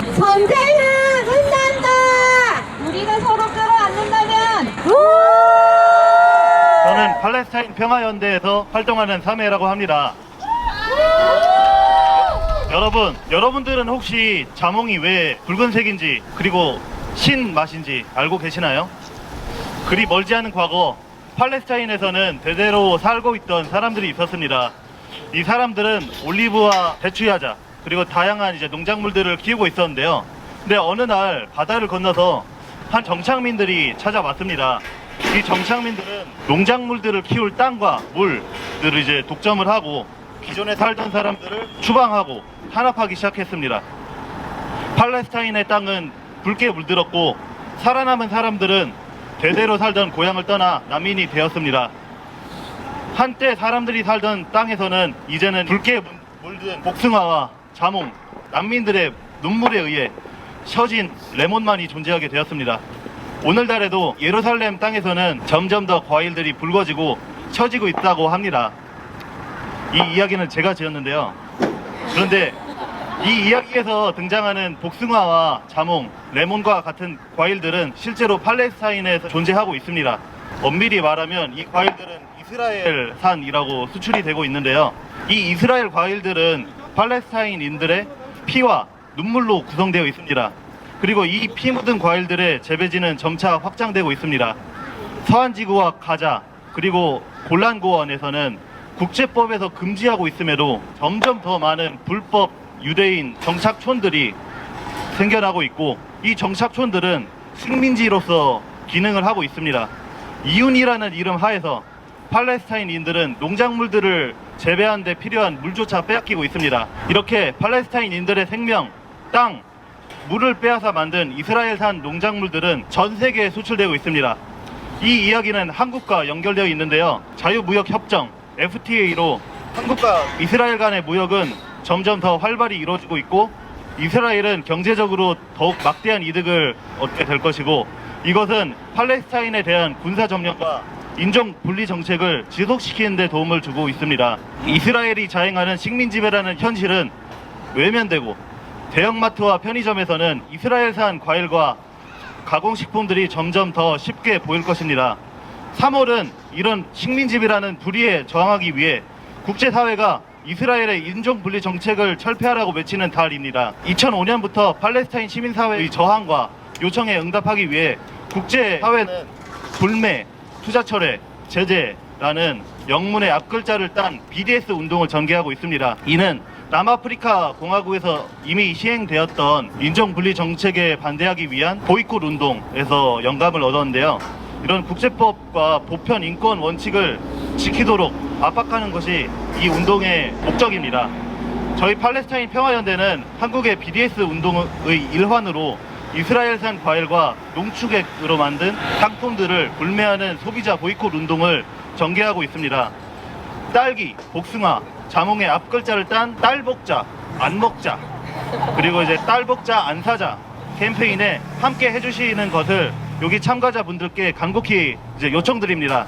전쟁은 끝난다. 우리가 서로 끌어안는다면 저는 팔레스타인 평화연대에서 활동하는 사매라고 합니다. 여러분, 여러분들은 혹시 자몽이 왜 붉은색인지 그리고 신 맛인지 알고 계시나요? 그리 멀지 않은 과거 팔레스타인에서는 대대로 살고 있던 사람들이 있었습니다. 이 사람들은 올리브와 대추야자 그리고 다양한 이제 농작물들을 키우고 있었는데요. 근데 어느 날 바다를 건너서 한 정착민들이 찾아왔습니다. 이 정착민들은 농작물들을 키울 땅과 물들을 이제 독점을 하고 기존에 살던 사람들을 추방하고 탄압하기 시작했습니다. 팔레스타인의 땅은 붉게 물들었고 살아남은 사람들은 대대로 살던 고향을 떠나 난민이 되었습니다. 한때 사람들이 살던 땅에서는 이제는 붉게 물- 물든 복숭아와 자몽, 난민들의 눈물에 의해 처진 레몬만이 존재하게 되었습니다. 오늘날에도 예루살렘 땅에서는 점점 더 과일들이 붉어지고 처지고 있다고 합니다. 이 이야기는 제가 지었는데요. 그런데 이 이야기에서 등장하는 복숭아와 자몽, 레몬과 같은 과일들은 실제로 팔레스타인에서 존재하고 있습니다. 엄밀히 말하면 이 과일들은 이스라엘산이라고 수출이 되고 있는데요. 이 이스라엘 과일들은 팔레스타인인들의 피와 눈물로 구성되어 있습니다. 그리고 이 피 묻은 과일들의 재배지는 점차 확장되고 있습니다. 서한지구와 가자 그리고 골란고원에서는 국제법에서 금지하고 있음에도 점점 더 많은 불법 유대인 정착촌들이 생겨나고 있고 이 정착촌들은 식민지로서 기능을 하고 있습니다. 이윤이라는 이름 하에서 팔레스타인인들은 농작물들을 재배하는 데 필요한 물조차 빼앗기고 있습니다. 이렇게 팔레스타인인들의 생명, 땅, 물을 빼앗아 만든 이스라엘산 농작물들은 전 세계에 수출되고 있습니다. 이 이야기는 한국과 연결되어 있는데요. 자유무역협정 FTA로 한국과 이스라엘 간의 무역은 점점 더 활발히 이루어지고 있고 이스라엘은 경제적으로 더욱 막대한 이득을 얻게 될 것이고 이것은 팔레스타인에 대한 군사 점령과 인종 분리 정책을 지속시키는 데 도움을 주고 있습니다. 이스라엘이 자행하는 식민 지배라는 현실은 외면되고 대형마트와 편의점에서는 이스라엘산 과일과 가공식품들이 점점 더 쉽게 보일 것입니다. 3월은 이런 식민지배라는 불의에 저항하기 위해 국제사회가 이스라엘의 인종분리 정책을 철폐하라고 외치는 달입니다. 2005년부터 팔레스타인 시민사회의 저항과 요청에 응답하기 위해 국제사회는 불매, 투자 철회, 제재라는 영문의 앞글자를 딴 BDS 운동을 전개하고 있습니다. 이는 남아프리카 공화국에서 이미 시행되었던 인종분리 정책에 반대하기 위한 보이콧 운동에서 영감을 얻었는데요. 이런 국제법과 보편 인권 원칙을 지키도록 압박하는 것이 이 운동의 목적입니다. 저희 팔레스타인 평화연대는 한국의 BDS 운동의 일환으로 이스라엘산 과일과 농축액으로 만든 상품들을 불매하는 소비자 보이콧 운동을 전개하고 있습니다. 딸기, 복숭아, 자몽의 앞글자를 딴 딸복자, 안 먹자, 그리고 이제 딸복자 안 사자 캠페인에 함께 해주시는 것을 여기 참가자분들께 간곡히 이제 요청드립니다.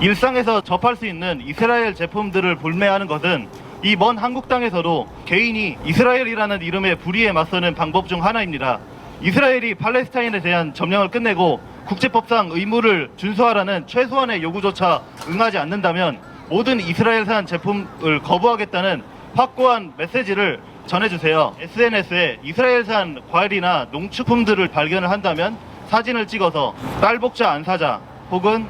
일상에서 접할 수 있는 이스라엘 제품들을 불매하는 것은 이 먼 한국 땅에서도 개인이 이스라엘이라는 이름의 불의에 맞서는 방법 중 하나입니다. 이스라엘이 팔레스타인에 대한 점령을 끝내고 국제법상 의무를 준수하라는 최소한의 요구조차 응하지 않는다면 모든 이스라엘산 제품을 거부하겠다는 확고한 메시지를 전해주세요. SNS에 이스라엘산 과일이나 농축품들을 발견을 한다면 사진을 찍어서 딸복자 안 사자 혹은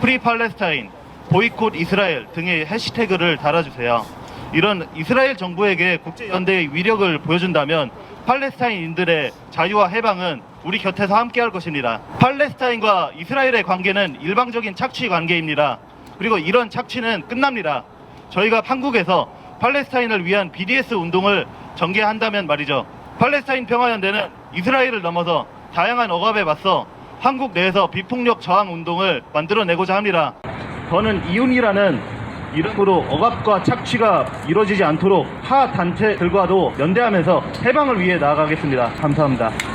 프리 팔레스타인, 보이콧 이스라엘 등의 해시태그를 달아주세요. 이런 이스라엘 정부에게 국제 연대의 위력을 보여준다면 팔레스타인인들의 자유와 해방은 우리 곁에서 함께할 것입니다. 팔레스타인과 이스라엘의 관계는 일방적인 착취 관계입니다. 그리고 이런 착취는 끝납니다. 저희가 한국에서 팔레스타인을 위한 BDS 운동을 전개한다면 말이죠. 팔레스타인 평화연대는 이스라엘을 넘어서 다양한 억압에 맞서 한국 내에서 비폭력 저항 운동을 만들어내고자 합니다. 저는 이윤이라는 이름으로 억압과 착취가 이루어지지 않도록 타 단체들과도 연대하면서 해방을 위해 나아가겠습니다. 감사합니다.